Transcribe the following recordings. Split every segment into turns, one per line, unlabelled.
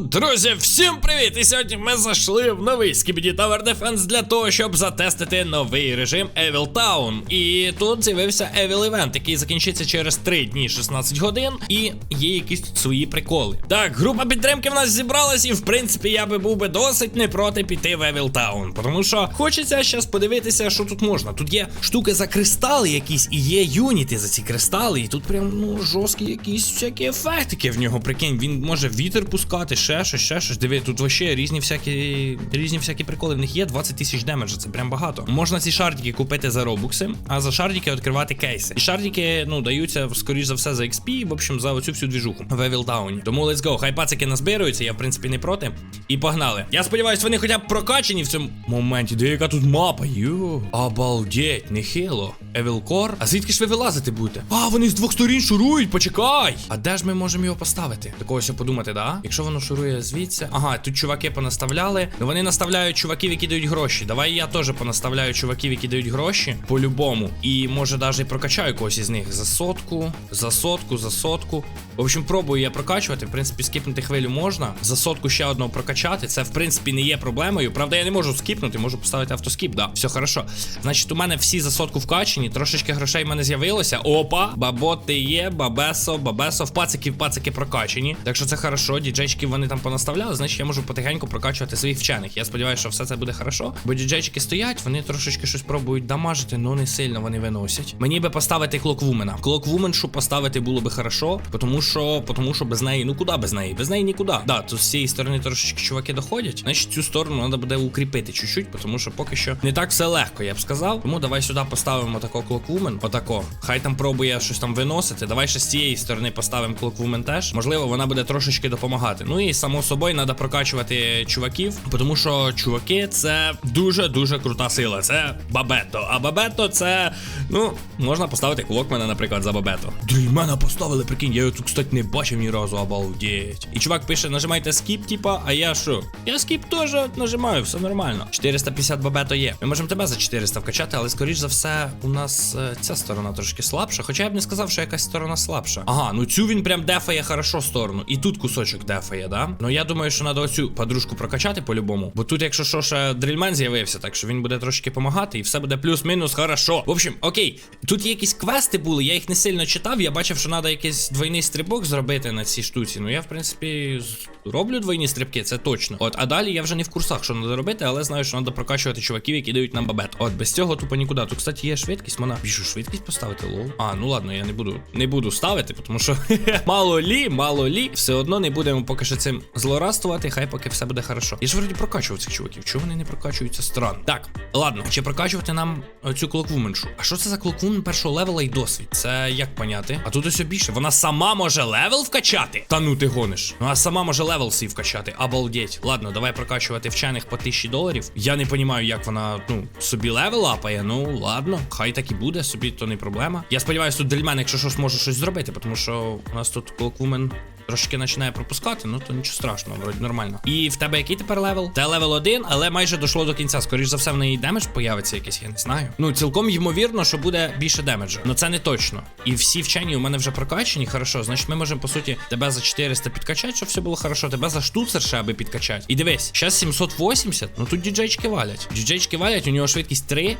Друзі, всім привіт! І сьогодні ми зайшли в новий Skibidi Tower Defense для того, щоб затестити новий режим Evil Town. І тут з'явився Evil Event, який закінчиться через 3 дні 16 годин, і є якісь тут свої приколи. Так, група підтримки в нас зібралась, і в принципі я би був би досить не проти піти в Evil Town. Тому що хочеться зараз подивитися, що тут можна. Тут є штуки за кристали якісь, і є юніти за ці кристали, і тут прям ну жорсткі якісь всякі ефектики в нього. Прикинь, він може вітер пускати, ще щось, ще щось. Диви, тут вообще різні всякі різні всякі приколи. В них є 20 тисяч демеджа, це прям багато. Можна ці шардики купити за робукси, а за шардики відкривати кейси. І шардики, ну, даються, скоріш за все, за XP, в общем, за оцю всю двіжуху в Evil Town. Тому let's go. Хай пацики назбируються, я в принципі не проти. І погнали. Я сподіваюся, вони хоча б прокачені в цьому моменті. Де яка тут мапа? Йо. Обалдеть, нехило. Core? А звідки ж ви вилазити будете? А, вони з двох сторін шурують, почекай! А де ж ми можемо його поставити? Такого все подумати, да? Якщо воно шурує звідси. Ага, тут чуваки понаставляли. Вони наставляють чуваків, які дають гроші. Давай я теж понаставляю чуваків, які дають гроші по-любому. І може навіть прокачаю когось із них за сотку, за сотку, за сотку. В общем, пробую я прокачувати. В принципі, скіпнути хвилю можна. За сотку ще одного прокачати. Це в принципі не є проблемою. Правда, я не можу скіпнути, можу поставити автоскіп. Да, все хорошо. Значить, у мене всі за сотку вкачені, трошечки грошей в мене з'явилося. Опа, баботи є, бабесо, бабесо, в пацики, пацики прокачені. Так що це хорошо. Діджейчики вони там понаставляли, значить я можу потихеньку прокачувати своїх вчених. Я сподіваюся, що все це буде хорошо. Бо діджейчики стоять, вони трошечки щось пробують дамажити, але не сильно вони виносять. Мені би поставити клоквумена. Клоквуменшу поставити було би хорошо, тому що, тому що без неї, ну куди без неї? Без неї нікуди. Да, тут з цієї сторони трошечки чуваки доходять. Значить, цю сторону треба буде укріпити чуть-чуть, тому що поки що не так все легко, я б сказав. Тому давай сюди поставимо тако клоквумен. Отако. Хай там пробує щось там виносити. Давай ще з цієї сторони поставимо клоквумен теж. Можливо, вона буде трошечки допомагати. Ну і само собою треба прокачувати чуваків, тому що чуваки це дуже-дуже крута сила. Це бабето. А бабето це, ну, можна поставити клокмена, наприклад, за бабето. Дрільмена поставили, прикинь, я його тут, кстати, не бачив ні разу, обалдеть. І чувак пише, нажимайте скіп, типа, а я що? Я скіп теж нажимаю, все нормально. 450 бабето є. Ми можемо тебе за 400 вкачати, але скоріш за все, у нас е, ця сторона трошки слабша. Хоча я б не сказав, що якась сторона слабша. Ага, ну цю він прям дефає хорошо сторону. І тут кусочок дефає, да? Ну я думаю, що треба оцю подружку прокачати по-любому. Бо тут, якщо що, ще дрільмен з'явився, так що він буде трошки допомагати, і все буде плюс-мінус хорошо. В общем, окей, тут якісь квести були, я їх не сильно читав. Я бачив, що треба якийсь двойний стрибок зробити на цій штуці. Ну я, в принципі, роблю двойні стрибки, це точно. От, а далі я вже не в курсах, що треба робити, але знаю, що треба прокачувати чуваків, які дають нам бабет. От, без цього тупо нікуди. Тут, кстати, є швидкість, можна більшу швидкість поставити, лол. А, ну ладно, я не буду не буду ставити, тому що мало лі, мало лі. Все одно не будемо поки що цим злорадствувати, хай поки все буде хорошо. Я ж вроді прокачував цих чуваків. Чого вони не прокачуються? Странно. Так, ладно, чи прокачувати нам цю клоквуменшу? А що це за клоквумен першого левела і досвід? Це як поняти? А тут ось більше. Вона сама може левел вкачати? Та ну ти гониш. Вона сама може левел свій вкачати. Обалдеть. Ладно, давай прокачувати вчених по 1000 доларів. Я не розумію, як вона ну собі левел апає. Ну ладно, хай так і буде, собі то не проблема. Я сподіваюся, тут Дельмен, якщо щось може щось зробити, тому що у нас тут клоквумен трошки починає пропускати, ну то нічого страшного, вроді нормально. І в тебе який тепер левел? Те левел 1, але майже дійшло до кінця. Скоріш за все, в неї демедж появиться якийсь, я не знаю. Ну, цілком ймовірно, що буде більше демеджа. Ну це не точно. І всі вчені у мене вже прокачені, хорошо. Значить, ми можемо, по суті, тебе за 400 підкачати, щоб все було хорошо. Тебе за штуцер ще аби підкачати. І дивись, зараз 780, ну тут діджейчки валять. Діджейчки валять, у нього швидкість 3,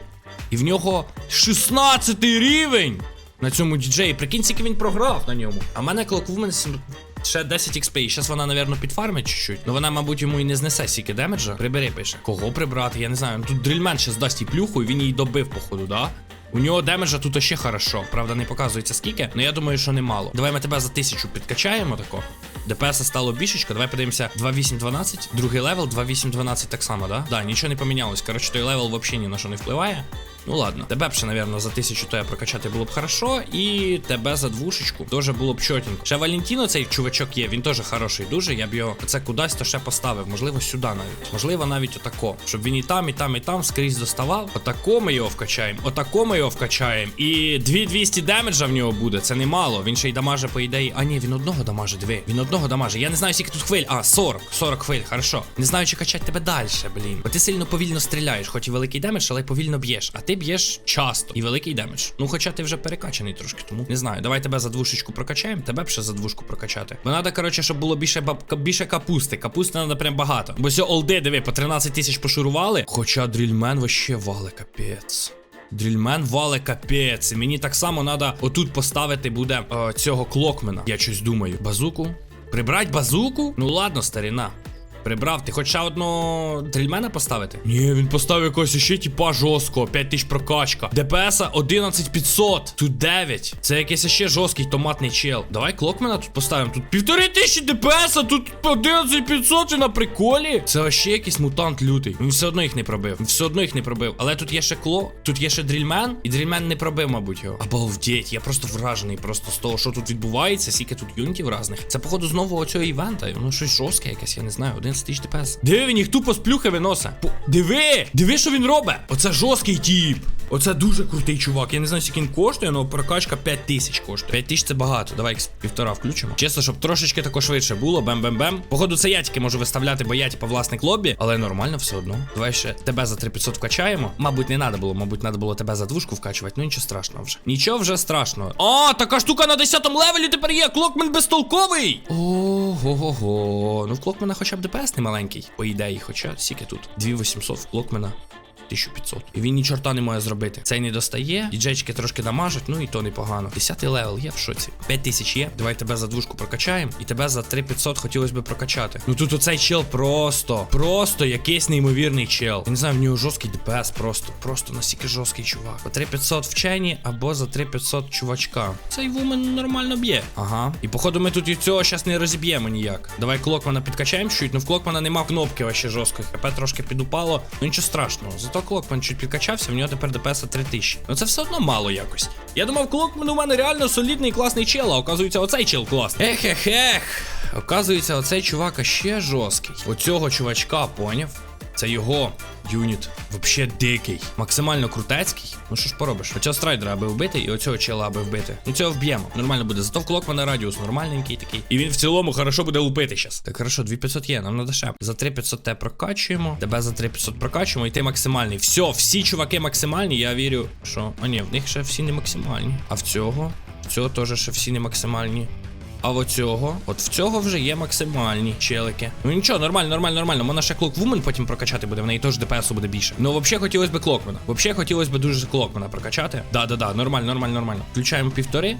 і в нього 16 рівень. На цьому діджеї, прикинь, скільки він програв на ньому. А в мене клоквумен сім- ще 10 XP. Зараз вона, напевно, підфармить чуть-чуть. Ну вона, мабуть, йому і не знесе стільки демеджа. Прибери, пише. Кого прибрати? Я не знаю. Тут дрільмен ще здасть їй плюху, і він її добив, походу, да? У нього демеджа тут ще хорошо. Правда, не показується скільки, але я думаю, що немало. Давай ми тебе за тисячу підкачаємо тако. ДПС стало бішечка. Давай подивимося 2812. Другий левел, 2812 так само, да? Да, нічого не помінялось. Коротше, той левел взагалі ні на що не впливає. Ну ладно, тебе б ще, напевно, за тисячу то я прокачати було б хорошо, і тебе за двушечку теж було б чотенько. Ще Валентіно цей чувачок є, він теж хороший дуже. Я б його це кудись то ще поставив. Можливо, сюди навіть. Можливо, навіть отако. Щоб він і там, і там, і там скрізь доставав. Отако ми його вкачаємо. Отако ми його вкачаємо. І 2200 демеджа в нього буде. Це немало. Він ще й дамаже, по ідеї. А ні, він одного дамаже, диви. Він одного дамаже. Я не знаю, скільки тут хвиль. А, 40. 40 хвиль, хорошо. Не знаю, чи качати тебе далі, блін. Бо ти сильно повільно стріляєш, хоч і великий демедж, але повільно б'єш. А ти ти б'єш часто і великий демедж. Ну, хоча ти вже перекачаний трошки, тому не знаю. Давай тебе за двушечку прокачаємо, тебе б ще за двушку прокачати. Бо треба, коротше, щоб було більше баб... більше капусти. Капусти треба прям багато. Бо сьо олди, диви, по 13 тисяч пошурували. Хоча дрільмен вообще вале капець. Дрільмен вале капець. І мені так само треба отут поставити буде е, цього клокмена. Я щось думаю. Базуку? Прибрать базуку? Ну ладно, старіна. Прибрав, ти хоч ще одного дрільмена поставити? Ні, він поставив якогось ще типа жорсткого, 5 тисяч прокачка. ДПС 11500, тут 9. Це якийсь ще жорсткий томатний чел. Давай клокмена тут поставимо. Тут півтори тисячі ДПС, тут 11500 і на приколі. Це вообще якийсь мутант лютий. Він все одно їх не пробив. Він все одно їх не пробив. Але тут є ще кло, тут є ще дрільмен, і дрільмен не пробив, мабуть, його. Обалдеть, я просто вражений просто з того, що тут відбувається, скільки тут юнітів разних. Це, походу, знову оцього івента. Воно щось жорстке якесь, я не знаю. 11 тисяч ДПС. Диви, він їх тупо з виносить. По- Диви! Диви, що він робить! Оце жорсткий тіп. Оце дуже крутий чувак. Я не знаю, скільки він коштує, але прокачка 5 тисяч коштує. 5 тисяч це багато. Давай півтора включимо. Чесно, щоб трошечки тако швидше було. Бем-бем-бем. Походу, це я тільки можу виставляти, бо я типа власник лобі, але нормально все одно. Давай ще тебе за 3500 вкачаємо. Мабуть, не треба було, мабуть, треба було тебе за двушку вкачувати. Ну нічого страшного вже. Нічого вже страшного. О, така штука на 10 левелі тепер є. Клокмен безтолковий. Ого-го. Ну в Клокмена хоча б ДПС не маленький. По ідеї, хоча скільки тут? 2800 в Клокмена. 1500. І він ні чорта не може зробити. Цей не достає, діджейчики трошки дамажать, ну і то непогано. 10 левел є в шоці. 5000 є. Давай тебе за двушку прокачаємо. І тебе за 3500 хотілося б прокачати. Ну тут оцей чел просто, просто якийсь неймовірний чел. Я не знаю, в нього жорсткий ДПС, просто, просто настільки жорсткий чувак. За 3500 вчені або за 3500 чувачка. Цей вумен нормально б'є. Ага. І походу ми тут і цього зараз не розіб'ємо ніяк. Давай клокмана підкачаємо чуть. Ну в клокмана нема кнопки вообще жорсткої. ХП трошки підупало. Ну нічого страшного. Зато клокман чуть підкачався, в нього тепер ДПС 3000. Ну це все одно мало якось. Я думав, клокман у мене реально солідний класний чел, а оказується, оцей чел класний. Ех-ех-ех. Оказується, оцей чувак ще жорсткий. Оцього чувачка, поняв? Це його юніт. Вообще дикий. Максимально крутецький. Ну що ж поробиш? Оцього страйдера аби вбити, і оцього чела аби вбити. Ну цього вб'ємо. Нормально буде. Зато в клокмана радіус нормальненький такий. І він в цілому хорошо буде лупити щас. Так хорошо, 2500 є, нам надо ще. За 3500 те прокачуємо. Тебе за 3500 прокачуємо, і ти максимальний. Все, всі чуваки максимальні. Я вірю, що. А ні, в них ще всі не максимальні. А в цього? В цього теж ще всі не максимальні. А оцього, от в цього вже є максимальні челики. Ну нічого, нормально, нормально, нормально. Вона ще клоквумен потім прокачати буде, в неї теж ДПСу буде більше. Ну, взагалі хотілося б клокмена. Взагалі хотілося б дуже клокмена прокачати. Да-да-да, нормально, нормально, нормально. Включаємо півтори.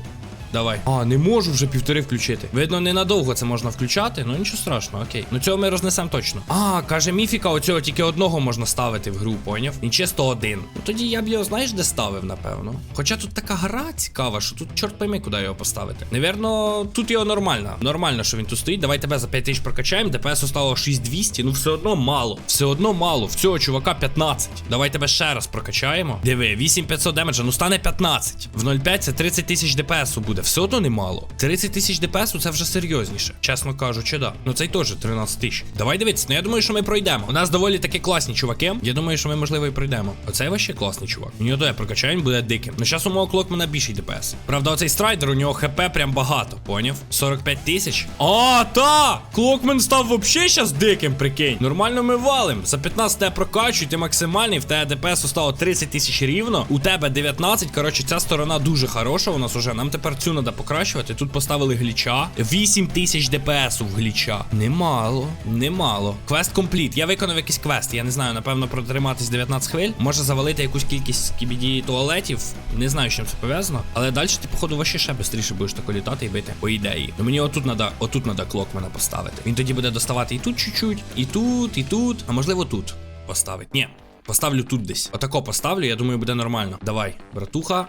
Давай. А, не можу вже півтори включити. Видно, ненадовго це можна включати, ну нічого страшного, окей. Ну цього ми рознесемо точно. А, каже міфіка, оцього тільки одного можна ставити в гру, поняв? Він чисто один. Ну тоді я б його, знаєш, де ставив, напевно. Хоча тут така гра цікава, що тут чорт пойми, куди його поставити. Невірно, тут його нормально. Нормально, що він тут стоїть. Давай тебе за 5 тисяч прокачаємо. ДПС стало 6200, ну все одно мало. Все одно мало. В цього чувака 15. Давай тебе ще раз прокачаємо. Диви, 8500 демеджа, ну стане 15. В 0,5 це 30 тисяч ДПСу буде. Все одно немало. 30 тисяч ДПСу це вже серйозніше. Чесно кажучи, да. Ну цей теж 13 тисяч. Давай дивитися. Ну я думаю, що ми пройдемо. У нас доволі таки класні чуваки. Я думаю, що ми можливо і пройдемо. Оцей вообще класний чувак. У нього я прокачаю, буде диким. Ну зараз у мого клокмана більший ДПС. Правда, оцей страйдер, у нього ХП прям багато. Поняв? 45 тисяч. А, та! Клокмен став вообще зараз диким, прикинь. Нормально ми валим. За 15 тебе прокачуй, ти максимальний, в тебе ДПС стало 30 тисяч рівно. У тебе 19. Коротше, ця сторона дуже хороша у нас уже. Нам тепер цю треба покращувати. Тут поставили гліча. 8 тисяч ДПС в гліча. Немало, немало. Квест компліт. Я виконав якийсь квест. Я не знаю, напевно, протриматись 19 хвиль. Може завалити якусь кількість кібіді туалетів. Не знаю, з чим це пов'язано. Але далі ти, походу, вообще ще швидше будеш тако літати і бити. По ідеї. Ну мені отут надо, отут надо клокмена поставити. Він тоді буде доставати і тут чуть-чуть, і тут, і тут, а можливо тут поставить. Ні. Поставлю тут десь. Отако поставлю, я думаю, буде нормально. Давай, братуха.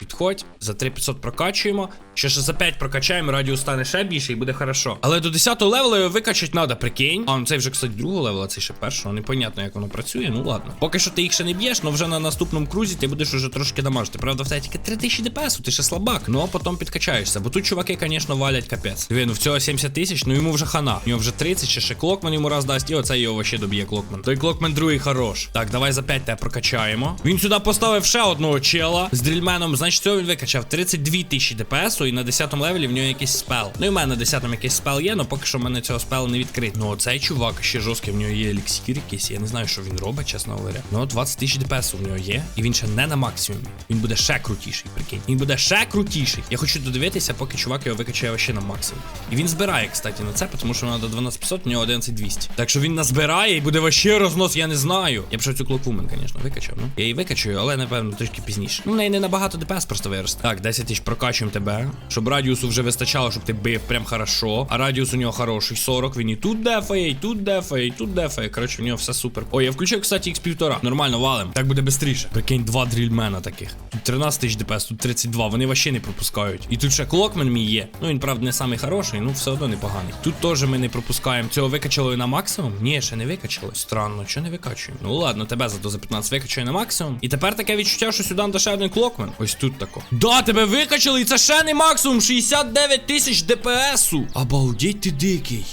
Підходь, за 3500 прокачуємо. Ще ж за 5 прокачаємо, радіус стане ще більше і буде хорошо. Але до 10 левела його викачати треба, прикинь. А, ну цей вже, кстати, другого левела, цей ще першого. Непонятно, як воно працює. Ну ладно. Поки що ти їх ще не б'єш, але вже на наступному крузі ти будеш уже трошки дамажити. Правда, в тебе тільки 3000 ДПС, ти ще слабак. Ну а потім підкачаєшся. Бо тут чуваки, звісно, валять капець. Диви, ну в цього 70 тисяч, ну йому вже хана. У нього вже 30, ще ще клокман йому раз дасть, і оцей його ще доб'є клокман. Той клокман другий хорош. Так, давай за 5 тебе прокачаємо. Він сюди поставив ще одного чела з дрільменом. Значить, цього він викачав 32 тисячі ДПС, і на 10 левелі в нього якийсь спел. Ну і в мене на 10 якийсь спел є, але поки що в мене цього спелу не відкрит. Ну оцей чувак ще жорсткий, в нього є еліксір якийсь. Я не знаю, що він робить, чесно говоря. Ну 20 тисяч ДПС в нього є, і він ще не на максимумі. Він буде ще крутіший, прикинь. Він буде ще крутіший. Я хочу додивитися, поки чувак його викачає ще на максимум. І він збирає, кстати, на це, тому що вона до 12500, в нього 11200. Так що він назбирає і буде вообще рознос, я не знаю. Я б ще цю клоквумен, звісно, викачав. Ну я її викачаю, але напевно трішки пізніше. Ну, в неї не набагато ДПС просто виросте. Так, 10 тисяч прокачуємо тебе. Щоб радіусу вже вистачало, щоб ти бив прям хорошо. А радіус у нього хороший 40. Він і тут дефає, і тут дефає, і тут дефає. Коротше, в нього все супер. Ой, я включив, кстати, X1,5. Нормально валим. Так буде швидше. Прикинь, два дрільмена таких. Тут 13 тисяч ДПС, тут 32. Вони вообще не пропускають. І тут ще клокмен мій є. Ну він правда не самий хороший, ну все одно непоганий. Тут теж ми не пропускаємо. Цього викачали на максимум? Ні, ще не викачали. Странно, що не викачуємо? Ну ладно, тебе зато за 15 викачаю на максимум. І тепер таке відчуття, що сюди ще один клокмен. Ось тут тако. Да, тебе викачали, і це ще не максимум. 69 тисяч DPS-у. Обалдеть ти дикий.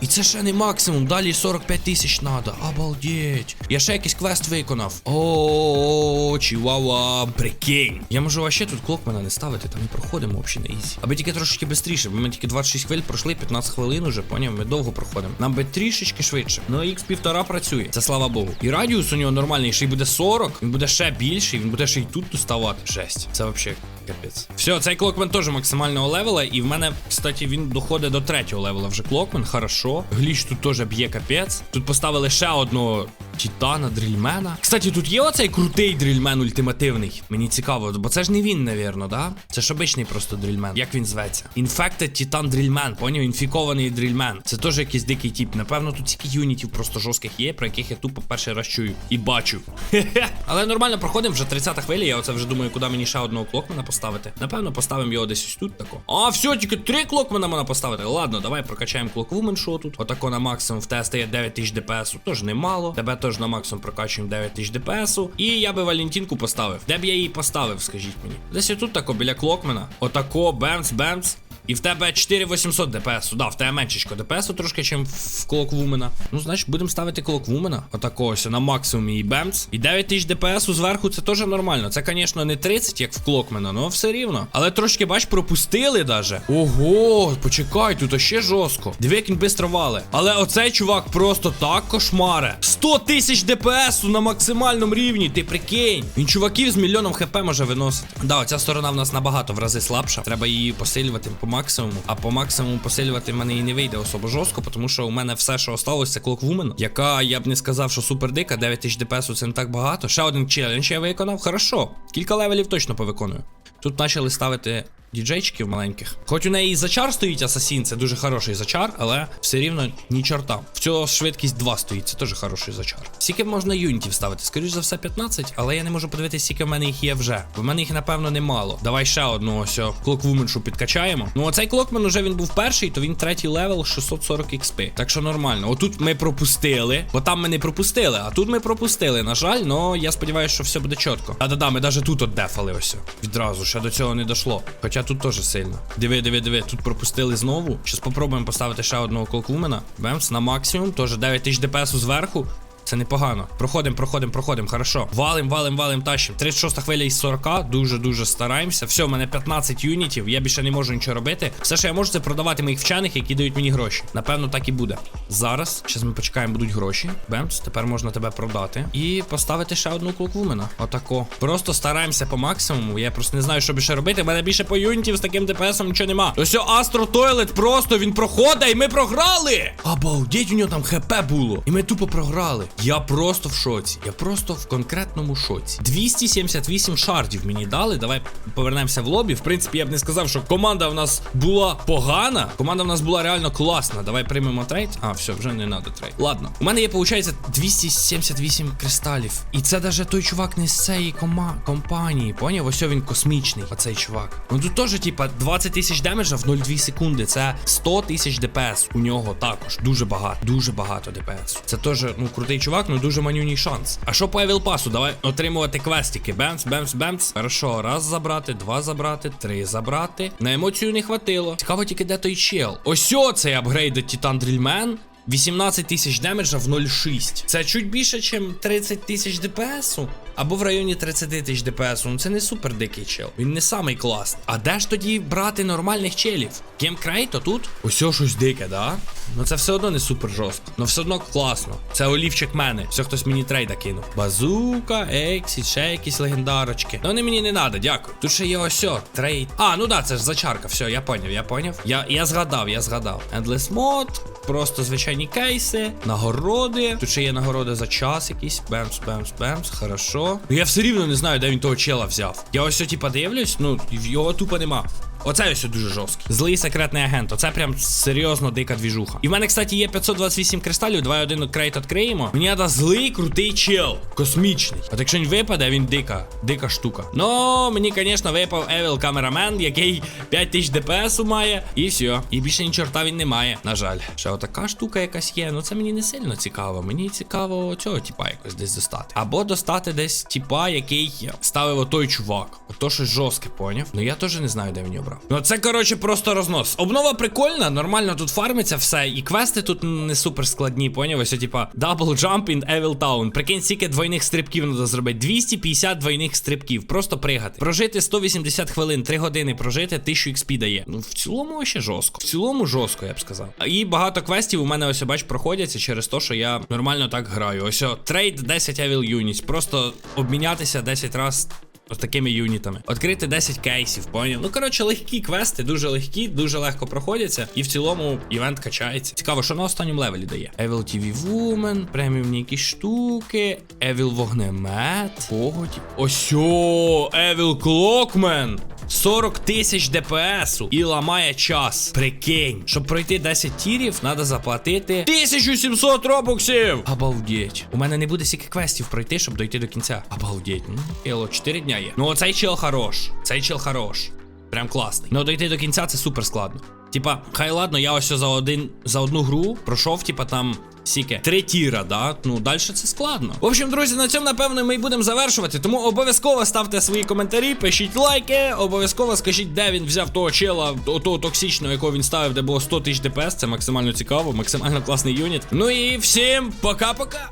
І це ще не максимум, далі 45 тисяч надо. Обалдеть. Я ще якийсь квест виконав. О, чівава, прикинь. Я можу вообще тут клокмена не ставити, там не проходимо взагалі на ізі. Аби тільки трошечки швидше, бо ми тільки 26 хвиль пройшли, 15 хвилин уже, поняв, ми довго проходимо. Нам би трішечки швидше. Ну, x півтора працює. Це слава Богу. І радіус у нього нормальний, ще й буде 40, він буде ще більший, він буде ще й тут доставати. Жесть. Це взагалі капець. Все, цей клокмен теж максимального левела, і в мене, кстати, він доходить до третього левела вже клокмен, хорошо. Гліч тут теж б'є капець. Тут поставили ще одного Титана, дрільмена. Кстати, тут є оцей крутий дрільмен ультимативний. Мені цікаво, бо це ж не він, навірно, да? Це ж обичний просто дрільмен. Як він зветься? Infected Titan дрільмен, поняв? Інфікований дрільмен. Це теж якийсь дикий тип. Напевно, тут стільки юнітів просто жорстких є, про яких я тупо перший раз чую і бачу. Хе-хе. Але нормально проходимо, вже 30 хвиля. Я оце вже думаю, куди мені ще одного клокмена поставити. Напевно, поставимо його десь ось тут тако. А, все, тільки три клокмена можна поставити. Ладно, давай прокачаємо клоквумен, що тут. Отако на максимум в тебе стає 9000 ДПС, теж немало. Тебе теж на максимум прокачуємо 9000 ДПС. І я би Валентинку поставив. Де б я її поставив, скажіть мені? Десь отут тако біля клокмена. Отако, бемц, бемц. І в тебе 4800 ДПС. Да, в тебе меншечко ДПС трошки, ніж в Клоквумена. Ну, значить, будемо ставити Клоквумена. Отако ось на максимумі і бемц. І 9000 ДПС зверху це теж нормально. Це, звісно, не 30, як в Клокмена, але все рівно. Але трошки, бач, пропустили даже. Ого, почекай, тут ще жорстко. Як він бистро вале. Але оцей чувак просто так кошмаре. 100 тисяч ДПС на максимальному рівні, ти прикинь. Він чуваків з мільйоном хп може виносити. Да, оця сторона в нас набагато в рази слабша. Треба її посилювати по максимуму. А по максимуму посилювати мене і не вийде особо жорстко, тому що у мене все, що осталось, це Клоквумен, яка я б не сказав, що супер дика. 9000 ДПС це не так багато. Ще один челендж я виконав. Хорошо. Кілька левелів точно повиконую. Тут почали ставити діджейчиків маленьких. Хоч у неї і зачар стоїть Асасін, це дуже хороший зачар, але все рівно ні чорта. В цього швидкість 2 стоїть, це теж хороший зачар. Скільки можна юнітів ставити? Скоріш за все, 15, але я не можу подивитися, скільки в мене їх є вже. В мене їх, напевно, немало. Давай ще одну ось клоквуменшу підкачаємо. Ну, оцей клокмен уже він був перший, то він третій левел 640 XP. Так що нормально. Отут ми пропустили, бо там ми не пропустили, а тут ми пропустили. На жаль, но я сподіваюся, що все буде чітко. Да-да-да, ми навіть тут отдефали ось. Відразу, ще до цього не дійшло. Хоча тут теж сильно. Диви, диви, диви, тут пропустили знову. Щас попробуємо поставити ще одного колквумена. Бемс на максимум. Теж 9000 ДПС зверху. Це непогано. Проходимо, проходимо, проходимо. Хорошо. Валим, валим, валим, тащим. 36 хвиля із 40. Дуже-дуже стараємося. Все, в мене 15 юнітів. Я більше не можу нічого робити. Все, що я можу, це продавати моїх вчених, які дають мені гроші. Напевно, так і буде. Зараз, зараз ми почекаємо, будуть гроші. Бемс, тепер можна тебе продати. І поставити ще одну клоквумена. Отако. Просто стараємося по максимуму. Я просто не знаю, що більше робити. У мене більше по юнітів з таким ДПСом нічого нема. Ось Астро Тойлет просто він проходить, і ми програли. Обалдеть, у нього там ХП було. І ми тупо програли. Я просто в шоці. Я просто в конкретному шоці. 278 шардів мені дали. Давай повернемося в лобі. В принципі, я б не сказав, що команда в нас була погана. Команда в нас була реально класна. Давай приймемо трейд. А, все, вже не треба трейд. Ладно. У мене є, виходить, 278 кристалів. І це навіть той чувак не з цієї кома компанії. Поняв? Ось він космічний, оцей чувак. Ну тут теж, типа, 20 тисяч демеджа в 0,2 секунди. Це 100 тисяч ДПС. У нього також. Дуже багато. Дуже багато ДПС. Це теж, ну, крутий чувак, ну дуже манюній шанс. А що по Евіл Пасу? Давай отримувати квестики. Бемс, бемс, бемс. Хорошо, раз забрати, два забрати, три забрати. На емоцію не хватило. Цікаво тільки де той чел. Ось цей апгрейд Титан Дрільмен. 18 тисяч демеджа в 0,6. Це чуть більше, ніж 30 тисяч ДПСу. Або в районі 30 тисяч ДПСу. Ну це не супер дикий чел. Він не самий класний. А де ж тоді брати нормальних челів? Геймкрейто тут? Ось щось дике, да? Ну це все одно не супер жорстко. Ну все одно класно. Це олівчик мене. Все хтось мені трейда кинув. Базука, Ексі, ще якісь легендарочки. Ну вони мені не треба, дякую. Тут ще є ось о, трейд. А, ну да, це ж зачарка. Все, я поняв, я поняв. Я, я згадав, я згадав. Endless Mod, просто звичайні кейси, нагороди. Тут ще є нагороди за час якісь. Бемс, бемс, бемс. Хорошо. Ну я все рівно не знаю, де він того чела взяв. Я ось типа дивлюсь, ну його тупо нема. Оце ось дуже жорсткий. Злий секретний агент. Оце прям серйозно дика двіжуха. І в мене, кстати, є 528 кристалів, давай один крейт відкриємо. Мені треба злий крутий чел. Космічний. От якщо він випаде, він дика. Дика штука. Ну, мені, звісно, випав Evil Cameraman, який 5000 ДПС має. І все. І більше ні він не має. На жаль. Ще отака штука якась є. Ну це мені не сильно цікаво. Мені цікаво цього типа якось десь достати. Або достати десь типа, який ставив отой чувак. Ото щось жорстке, поняв? Ну я теж не знаю, де він його брав. Ну це коротше просто рознос. Обнова прикольна, нормально тут фармиться все. І квести тут не супер складні, поняв? Ось типа Double Jump in Evil Town. Прикинь, скільки двойних стрибків треба зробити. 250 двойних стрибків. Просто пригати. Прожити 180 хвилин, 3 години прожити, 1000 XP дає. Ну в цілому ще жорстко. В цілому жорстко, я б сказав. І багато квестів у мене ось бач проходяться через те, що я нормально так граю. Ось о, трейд 10 Evil Units. Просто обмінятися 10 разів. Ось такими юнітами. Відкрити 10 кейсів, поняв? Ну, коротше, легкі квести, дуже легкі, дуже легко проходяться. І в цілому івент качається. Цікаво, що на останньому левелі дає. Evil TV Woman, преміумні якісь штуки, Evil Вогнемет, погодь. Ось о, Evil Clockman. 40 тисяч ДПСу і ламає час. Прикинь, щоб пройти 10 тірів, треба заплатити 1700 робоксів. Обалдеть. У мене не буде стільки квестів пройти, щоб дойти до кінця. Обалдеть. Ну, Ело, 4 дня є. Ну, оцей чел хорош. Цей чел хорош. Прям класний. Ну дойти до кінця це супер складно. Типа, хай ладно, я ось за один за одну гру пройшов, типа там. Сіке, три тіра, да? Ну, далі це складно. В общем, друзі, на цьому, напевно, ми й будемо завершувати. Тому обов'язково ставте свої коментарі, пишіть лайки, обов'язково скажіть, де він взяв того чела, того токсичного, якого він ставив, де було 100 тисяч ДПС. Це максимально цікаво, максимально класний юніт. Ну і всім пока-пока.